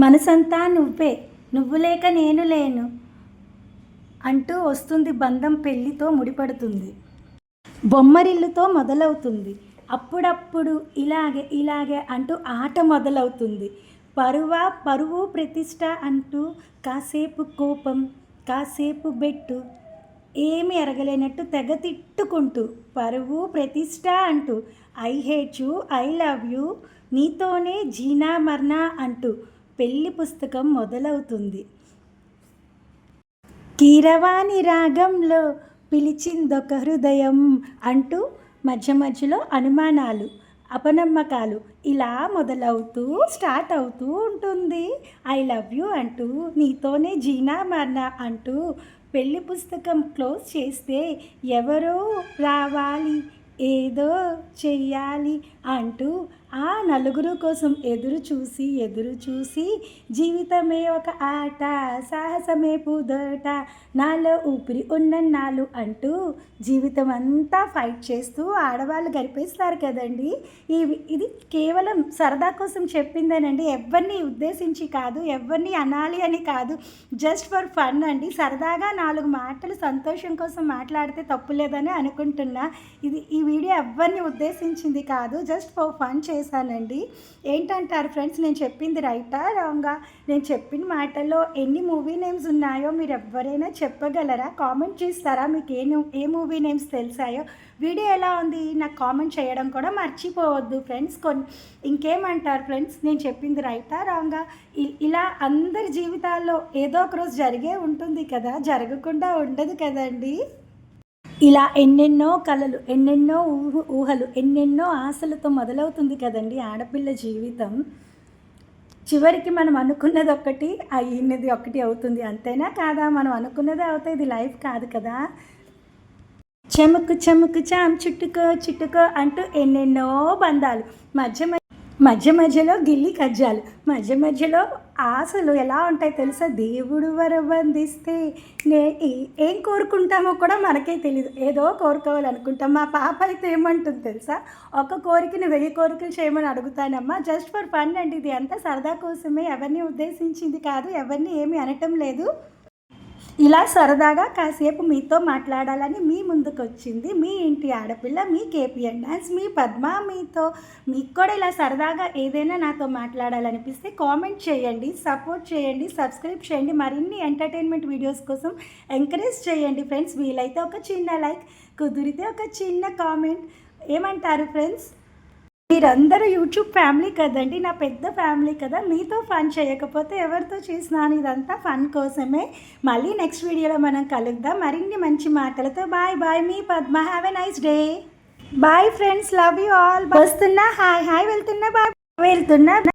మనసంతా నువ్వే నువ్వు లేక నేను లేను అంటూ వస్తుంది బంధం పెళ్ళితో ముడిపడుతుంది. బొమ్మరిల్లుతో మొదలవుతుంది. అప్పుడప్పుడు ఇలాగే ఇలాగే అంటూ ఆట మొదలవుతుంది. పరువ పరువు ప్రతిష్ట అంటూ కాసేపు కోపం కాసేపు బెట్టు ఏమి ఎరగలేనట్టు తెగ తిట్టుకుంటూ పరువు ప్రతిష్ట అంటూ I hate you I love you నీతోనే జీనా మర్నా అంటూ పెళ్ళి పుస్తకం మొదలవుతుంది. కీరవాణి రాగంలో పిలిచిందొక హృదయం అంటూ మధ్య మధ్యలో అనుమానాలు అపనమ్మకాలు ఇలా మొదలవుతూ స్టార్ట్ అవుతూ ఉంటుంది. ఐ లవ్ యూ అంటూ నీతోనే జీనా మర్నా అంటూ పెళ్ళి పుస్తకం క్లోజ్ చేస్తే ఎవరో రావాలి ఏదో చెయ్యాలి అంటూ ఆ నలుగురు కోసం ఎదురు చూసి ఎదురు చూసి జీవితమే ఒక ఆట సాహసమే పూదోట. నాలో ఊపిరి ఉన్న నాలు అంటూ జీవితం అంతా ఫైట్ చేస్తూ ఆడవాళ్ళు గడిపేస్తారు కదండి. ఇవి ఇది కేవలం సరదా కోసం చెప్పిందేనండి. ఎవరిని ఉద్దేశించి కాదు ఎవరిని అనాలి అని కాదు. జస్ట్ ఫర్ ఫన్ అండి. సరదాగా నాలుగు మాటలు సంతోషం కోసం మాట్లాడితే తప్పు లేదని అనుకుంటున్నా. ఇది ఈ వీడియో ఎవరిని ఉద్దేశించింది కాదు. జస్ట్ ఫర్ ఫన్ చేశానండి. ఏంటంటారు ఫ్రెండ్స్? నేను చెప్పింది రైటా రాంగా? నేను చెప్పిన మాటల్లో ఎన్ని మూవీ నేమ్స్ ఉన్నాయో మీరు ఎవరైనా చెప్పగలరా? కామెంట్ చేస్తారా? మీకు ఏ ఏ మూవీ నేమ్స్ తెలిసాయో? వీడియో ఎలా ఉంది? నాకు కామెంట్ చేయడం కూడా మర్చిపోవద్దు ఫ్రెండ్స్. కొన్ని ఇంకేమంటారు ఫ్రెండ్స్? నేను చెప్పింది రైటా రాంగా? ఇలా అందరి జీవితాల్లో ఏదో ఒక రోజు జరిగే ఉంటుంది కదా? జరగకుండా ఉండదు కదండి? ఇలా ఎన్నెన్నో కళలు ఎన్నెన్నో ఊహ ఊహలు ఎన్నెన్నో ఆశలతో మొదలవుతుంది కదండి ఆడపిల్ల జీవితం. చివరికి మనం అనుకున్నది ఒకటి అయినది ఒకటి అవుతుంది. అంతేనా కాదా? మనం అనుకున్నదే అవుతాయి ఇది లైఫ్ కాదు కదా. చెముకు చెముకు చాం చుట్టుకో చుట్టుకో అంటూ ఎన్నెన్నో బంధాలు. మధ్య మధ్య మధ్య మధ్యలో గిల్లి కజ్జాలు మధ్య మధ్యలో ఆశలు ఎలా ఉంటాయి తెలుసా? దేవుడు వరబందిస్తే నే ఏ- ఏం కోరుకుంటామో కూడా మనకే తెలియదు ఏదో కోరుకోవాలనుకుంటాం. మా పాప అయితే ఏమంటుంది తెలుసా? ఒక కోరికని వెయ్యి కోరికలు చేయమని అడుగుతానమ్మా జస్ట్ ఫర్ ఫన్ అండి ఇది అంతా సరదా కోసమే. ఎవరిని ఉద్దేశించింది కాదు ఎవరిని ఏమీ అనటం లేదు. ఇలా సరదాగా కాసేపు మీతో మాట్లాడాలని మీ ముందుకు వచ్చింది మీ ఇంటి ఆడపిల్ల మీ కేపీఎన్ డాన్స్ మీ పద్మ మీతో మీకు కూడా ఇలా సరదాగా ఏదైనా నాతో మాట్లాడాలనిపిస్తే కామెంట్ చేయండి సపోర్ట్ చేయండి సబ్స్క్రైబ్ చేయండి మరిన్ని ఎంటర్టైన్మెంట్ వీడియోస్ కోసం ఎంకరేజ్ చేయండి ఫ్రెండ్స్. వీలైతే ఒక చిన్న లైక్ కుదిరితే ఒక చిన్న కామెంట్. ఏమంటారు ఫ్రెండ్స్? మీరందరూ యూట్యూబ్ ఫ్యామిలీ కదండి నా పెద్ద ఫ్యామిలీ కదా. మీతో ఫన్ చేయకపోతే ఎవరితో చేసినాను ఇదంతా ఫన్ కోసమే. మళ్ళీ నెక్స్ట్ వీడియోలో మనం కలుద్దాం. మరిన్ని మంచి మాటలతో bye bye. Me Padma have a nice day bye friends love you all వస్తున్నా హాయ్ హాయ్ వెళ్తున్నా బాయ్. వెళ్తున్నా.